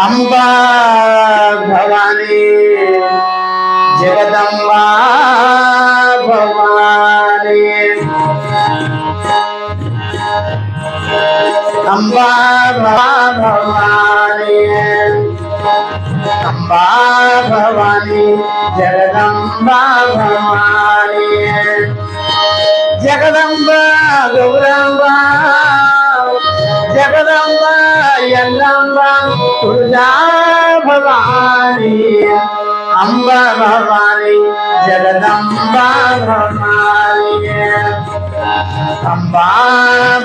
అంబా భవానీ జగదంబా భవానీ అంబా భవానీ అంబా భవానీ జగదంబా భవానీ జగదంబా గౌరంబా జగదంబా எல்லாம் தான் துர்கா பவானி அம்ப பவானி ஜெகதம்பா பவானி அம்பா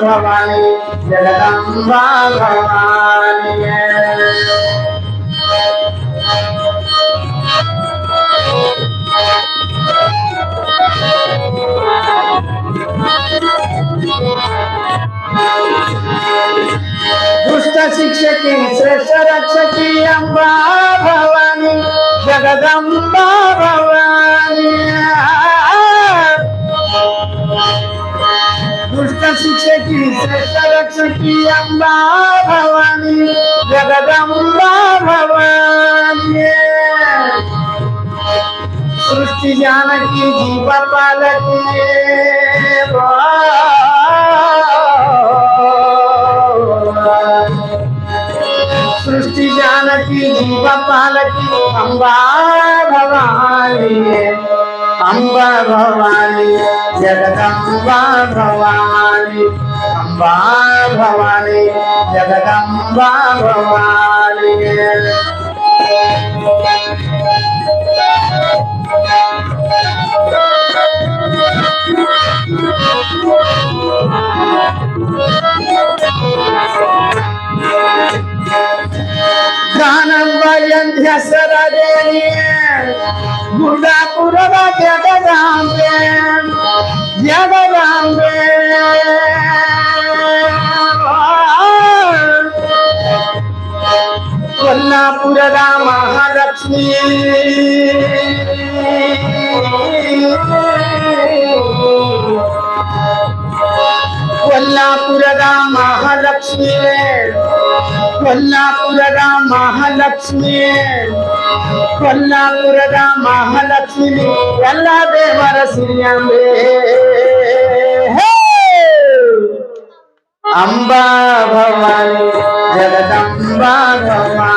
பவானி ஜெகதம்பா பவானி अम्बा भवानी, जगदम्बा भवानी। सृष्टि जानकी जीव पालक सृष्टि जानकी जीव पालकी, अम्बा भवानी। अम्बा भवानी, जगदम्बा भवानी। जगदम्बा भवानी। जगदम्बा भवानी गुंडापुर जगदाम जगदाम महापुर महालक्ष्मीपुर महालक्ष्मी कोल्हापुर महालक्ष्मी कोल्लापुर महालक्ष्मी अल्लाह देवर श्रीअे अम्बा भवानी जगदम्बा भवानी।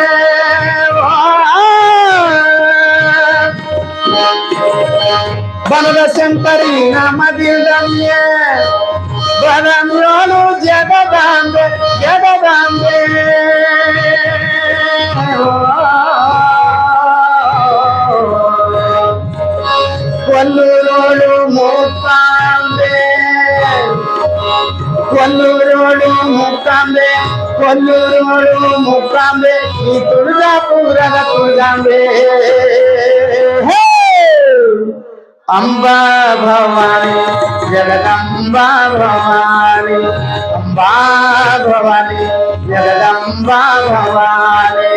ಬನದಶಂಕರಿ ನಮದಿಲ್ದಂಗೆ ಬನಂದ್ರೋನು ಜಗದಾಂಬೆ ಜಗದಾಂಬೆ ಕೊಲ್ಲೂರೋಡು ಮೂಕಾಂಬೆ ಕೊಲ್ಲೂರೋಡು ಮೂಕಾಂಬೆ ಕೊಲ್ಲೂರೋಡು ಮೂಕಾಂಬೆ ಈ ತುಳಜಾಪುರದ ತುಳಜಾಂಬೆ ಹೇ అంబా భవాని జగదంబా భవాని అంబా భవాని జగదంబా భవాని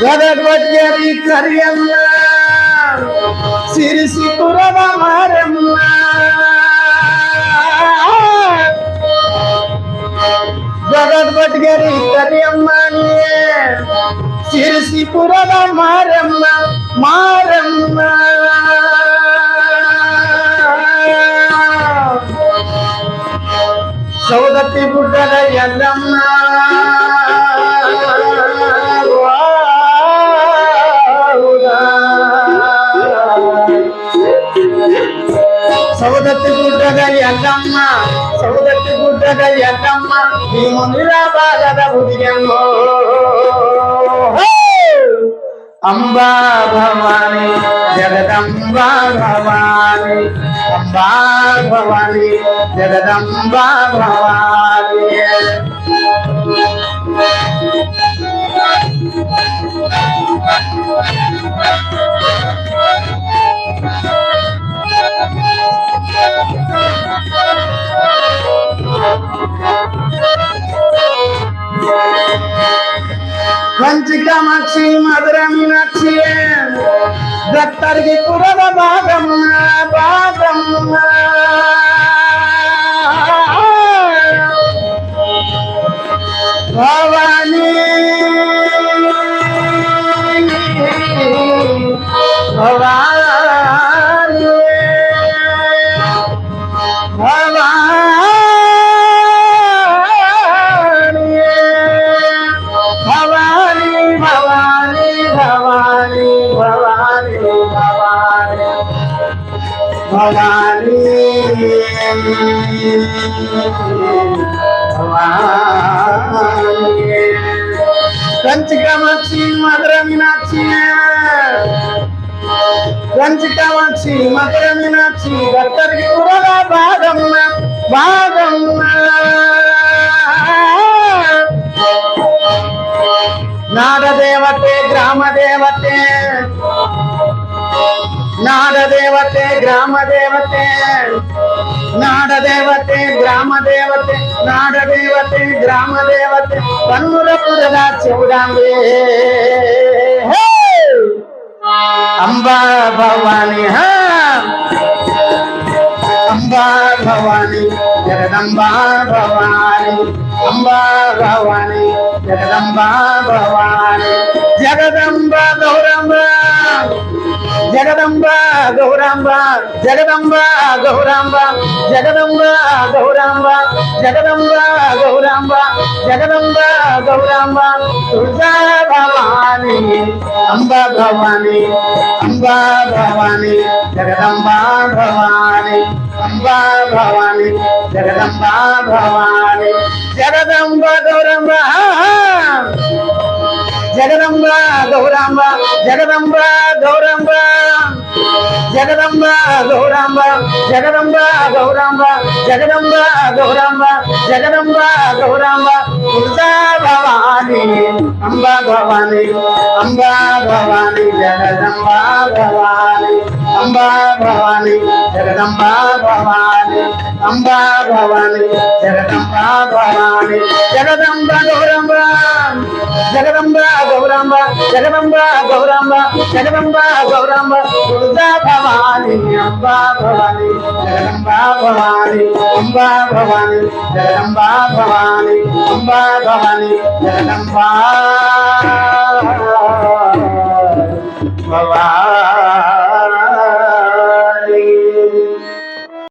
గదగొడ్గరి కరియమ్మ సిరిసి పురవ మారమ్మ గదగొడ్గరి కరియమ్మ సిరిసి పురవ మారమ్మ మారమ్మ సౌదత్తి గుడ్డల ఎల్లమ్మ ఎల్లమ్మ సౌదత్తి గుడ్డల ఎల్లమ్మ ఈ ముందులా బాధల ఉదిగమ్మో. అంబా భవాని జగదంబా భవాని అంబా భవాని జగదంబా భవాని. কাশি মাদরা মীনাক্ষিয়েন ডাক্তারকে পুরাবা বাগম্মা বাগম্মা বাবা భవానీ. కంచి కామాక్షి మధుర మీనాక్షి. కంచి కామాక్షి మధుర మీనాక్షి భక్తరికి కూడా భాగమ్మ భాగమ్మ. నాడదేవతే గ్రామదేవతే ನಾಡದೇವತೆ ಗ್ರಾಮ ದೇವತೆ ನಾಡದೇವತೆ ಗ್ರಾಮ ದೇವತೆ ನಾಡದೇವತೆ ಗ್ರಾಮ ದೇವತೆ ಬನ್ನೂರಪುರದ ಚೌಡಾಂಬೆ ಅಂಬಾ ಭವಾನಿ ಹ ಅಂಬಾ ಭವಾನಿ ಜಗದಂಬಾ ಭವಾನಿ ಅಂಬಾ ಭವಾನಿ ಜಗದಂಬಾ ಭವಾನಿ ಜಗದಂಬಾ జగదంబ గౌరాంబ జగదంబ గౌరాంబ జగదంబ గౌరాంబ జగదంబ గౌరాంబ జగదంబ గౌరాంబ తులజా భవాని అంబ భవాని అంబ భవాని జగదంబ భవాని అంబ భవాని జగదంబ భవాని జగదంబ గౌరంబ జగదంబ గౌరాంబ జగదంబ గౌరాంబ. జగదంబ గౌరాంబ జగదంబ గౌరాంబ. జగదంబ గౌరాంబ జగదంబ గౌరాంబ. తులజా భవాని అంబ భవాని అంబ భవాని జగదంబ భవాని. అంబా భవాని జగదంబా భవాని అంబా భవాని జగదంబా భవాని జగదంబ గౌరంబ జగదంబ గౌరాంబ జగదంబ గౌరాంబ జగదంబ గౌరాంబ దుర్గా భవాని అంబా భవాని జగదంబ భవాని అంబా భవాని జగదంబ భవాని అంబా భవాని జగదంబా భవాని